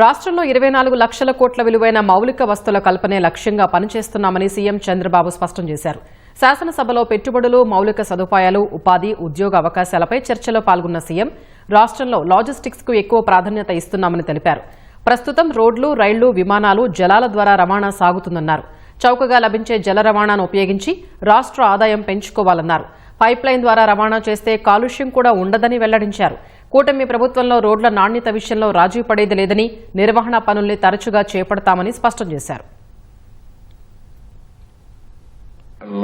రాష్ట్రంలో ఇరవై నాలుగు లక్షల కోట్ల విలువైన మౌలిక వస్తువుల కల్పనే లక్ష్యంగా పనిచేస్తున్నామని సీఎం చంద్రబాబు స్పష్టం చేశారు. శాసనసభలో పెట్టుబడులు మౌలిక సదుపాయాలు ఉపాధి ఉద్యోగ అవకాశాలపై చర్చలో పాల్గొన్న సీఎం రాష్ట్రంలో లాజిస్టిక్స్కు ఎక్కువ ప్రాధాన్యత ఇస్తున్నామని తెలిపారు. ప్రస్తుతం రోడ్లు రైళ్ళు విమానాలు జలాల ద్వారా రవాణా సాగుతుందన్నారు. చౌకగా లభించే జల రవాణాను ఉపయోగించి రాష్ట్ర ఆదాయం పెంచుకోవాలన్నారు. పైప్ లైన్ ద్వారా రవాణా చేస్తే కాలుష్యం కూడా ఉండదని వెల్లడించారు. కూటమి ప్రభుత్వంలో రోడ్ల నాణ్యత విషయంలో రాజీ పడేది లేదని నిర్వహణ పనుల్ని తరచుగా చేపడతామని స్పష్టం చేశారు.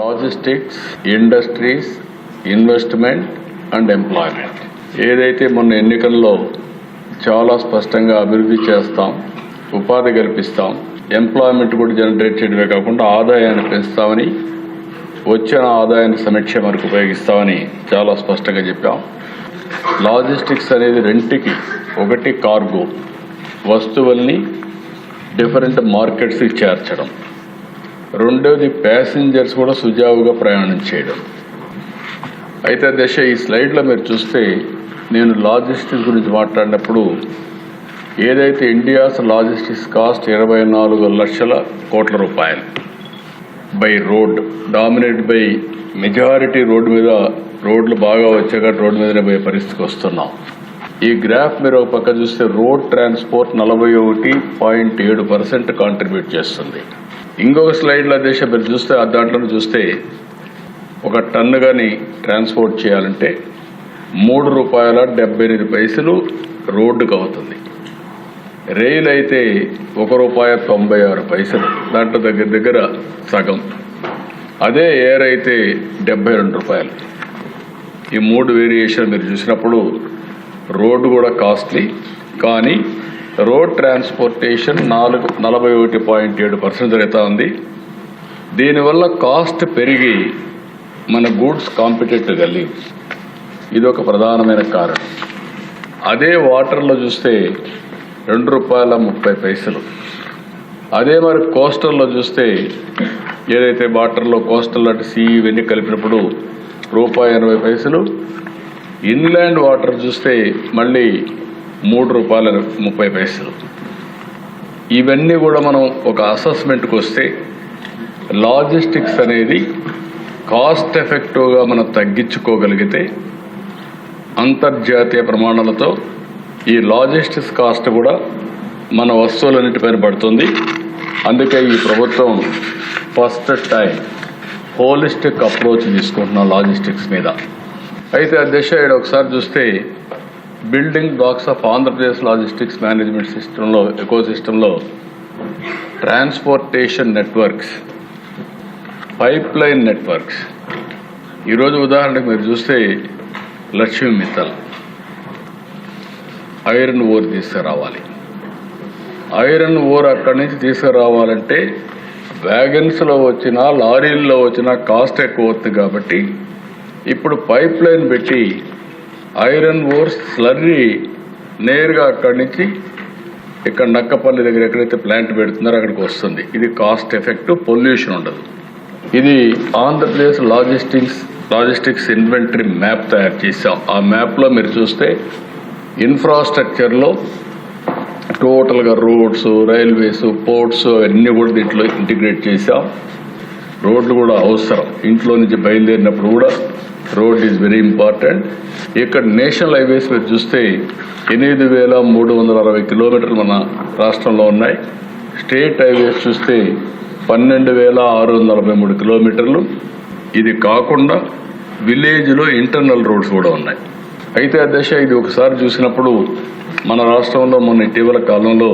Logistics industries investment and employment. ఏదైతే మొన్న ఎన్నికల్లో చాలా స్పష్టంగా అభివృద్ధి చేస్తాం ఉపాధి కల్పిస్తాం ఎంప్లాయ్మెంట్ కూడా జనరేట్ చేయడమే కాకుండా ఆదాయాన్ని పెంచుతామని వచ్చిన ఆదాయాన్ని సమీక్ష వరకు ఉపయోగిస్తామని చాలా స్పష్టంగా చెప్పాం. లాజిస్టిక్స్ అనేది రెంటికి. ఒకటి కార్గో. వస్తువుల్ని డిఫరెంట్ మార్కెట్స్కి చేర్చడం. రెండోది ప్యాసింజర్స్ కూడా సుజావుగా ప్రయాణం చేయడం. అయితే దశ ఈ స్లైడ్లో మీరు చూస్తే నేను లాజిస్టిక్స్ గురించి మాట్లాడినప్పుడు ఏదైతే ఇండియాస్ లాజిస్టిక్స్ కాస్ట్ ఇరవై నాలుగు లక్షల కోట్ల రూపాయలు by road dominate by majority road మీద రోడ్లు బాగా వచ్చాక రోడ్డు మీదనే పోయే పరిస్థితికి వస్తున్నాం. ఈ గ్రాఫ్ మీరు ఒక పక్క చూస్తే రోడ్ ట్రాన్స్పోర్ట్ నలభై ఒకటి పాయింట్ ఏడు పర్సెంట్ కాంట్రిబ్యూట్ చేస్తుంది. ఇంకొక స్లైడ్లో దేశం మీరు చూస్తే ఆ దాంట్లో చూస్తే ఒక టన్ను కానీ ట్రాన్స్పోర్ట్ చేయాలంటే మూడు రూపాయల డెబ్బై ఎనిమిది పైసలు రోడ్డుకు అవుతుంది. రైలు అయితే ఒక రూపాయ తొంభై ఆరు పైసలు దాంట్లో దగ్గర దగ్గర సగం. అదే ఎయిర్ అయితే డెబ్బై రెండు రూపాయలు. ఈ మూడు వేరియేషన్ మీరు చూసినప్పుడు రోడ్డు కూడా కాస్ట్లీ కానీ రోడ్ ట్రాన్స్పోర్టేషన్ నాలుగు నలభై ఒకటి పాయింట్ ఏడు పర్సెంట్ జరుగుతూ ఉంది. దీనివల్ల కాస్ట్ పెరిగి మన గూడ్స్ కాంపిటేటివ్ కలిగి ఇది ఒక ప్రధానమైన కారణం. అదే వాటర్లో చూస్తే రెండు రూపాయల ముప్పై పైసలు. అదే మరి కోస్టల్లో చూస్తే ఏదైతే వాటర్లో కోస్టల్ అంటే సీ ఇవన్నీ కలిపినప్పుడు రూపాయి ఎనభై పైసలు. ఇన్లాండ్ వాటర్ చూస్తే మళ్ళీ మూడు రూపాయల ముప్పై పైసలు. ఇవన్నీ కూడా మనం ఒక అసెస్మెంట్కి వస్తే లాజిస్టిక్స్ అనేది కాస్ట్ ఎఫెక్టివ్గా మనం తగ్గించుకోగలిగితే అంతర్జాతీయ ప్రమాణాలతో ఈ లాజిస్టిక్స్ కాస్ట్ కూడా మన వస్తువులన్నిటిపైన పడుతుంది. అందుకే ఈ ప్రభుత్వం ఫస్ట్ టైం హోలిస్టిక్ అప్రోచ్ తీసుకుంటున్నాం లాజిస్టిక్స్ మీద. అయితే అధ్యక్ష ఇక్కడ ఒకసారి చూస్తే building blocks of Andhra Pradesh logistics management సిస్టంలో ఎకో సిస్టంలో transportation networks pipe line networks ఈరోజు ఉదాహరణకు మీరు చూస్తే లక్ష్మీ మిత్తల్. ఐరన్ ఓర్ తీసుకురావాలి. ఐరన్ ఓర్ అక్కడి నుంచి తీసుకురావాలంటే వ్యాగన్స్లో వచ్చిన లారీల్లో వచ్చిన కాస్ట్ ఎక్కువ అవుతుంది కాబట్టి ఇప్పుడు పైప్ లైన్ పెట్టి ఐరన్ ఓర్ స్లర్రీ నేరుగా అక్కడి నుంచి ఇక్కడ నక్కపల్లి దగ్గర ఎక్కడైతే ప్లాంట్ పెడుతున్నారో అక్కడికి వస్తుంది. ఇది కాస్ట్ ఎఫెక్ట్ పొల్యూషన్ ఉండదు. ఇది Andhra Pradesh logistics logistics inventory map తయారు చేసాం ఆ మ్యాప్లో మీరు చూస్తే ఇన్ఫ్రాస్ట్రక్చర్లో టోటల్గా రోడ్స్ రైల్వేస్ పోర్ట్స్ అవన్నీ కూడా దీంట్లో ఇంటిగ్రేట్ చేసాం రోడ్లు కూడా అవసరం. ఇంట్లో నుంచి బయలుదేరినప్పుడు కూడా రోడ్ ఈజ్ వెరీ ఇంపార్టెంట్. ఇక్కడ నేషనల్ హైవేస్ మీరు చూస్తే ఎనిమిది వేల మూడు వందల అరవై కిలోమీటర్లు మన రాష్ట్రంలో ఉన్నాయి. స్టేట్ హైవేస్ చూస్తే పన్నెండు వేల ఆరు వందల నలభై మూడు కిలోమీటర్లు. ఇది కాకుండా విలేజ్లో ఇంటర్నల్ రోడ్స్ కూడా ఉన్నాయి. అయితే ఆ దశ ఇది ఒకసారి చూసినప్పుడు మన రాష్ట్రంలో మొన్న ఇటీవల కాలంలో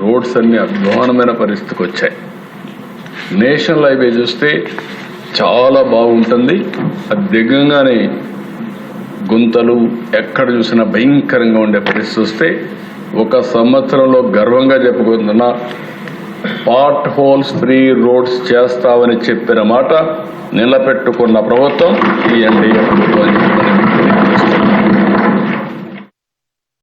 రోడ్స్ అన్ని అధ్వానమైన పరిస్థితికి వచ్చాయి. నేషనల్ హైవే చూస్తే చాలా బాగుంటుంది. అది దిగంగానే గుంతలు ఎక్కడ చూసినా భయంకరంగా ఉండే పరిస్థితి వస్తే ఒక సంవత్సరంలో గర్వంగా చెప్పుకుంటున్న పార్ట్ హోల్స్ ఫ్రీ రోడ్స్ చేస్తామని చెప్పిన మాట నిలబెట్టుకున్న ప్రభుత్వం ఈ ఎన్డీఏ ప్రభుత్వం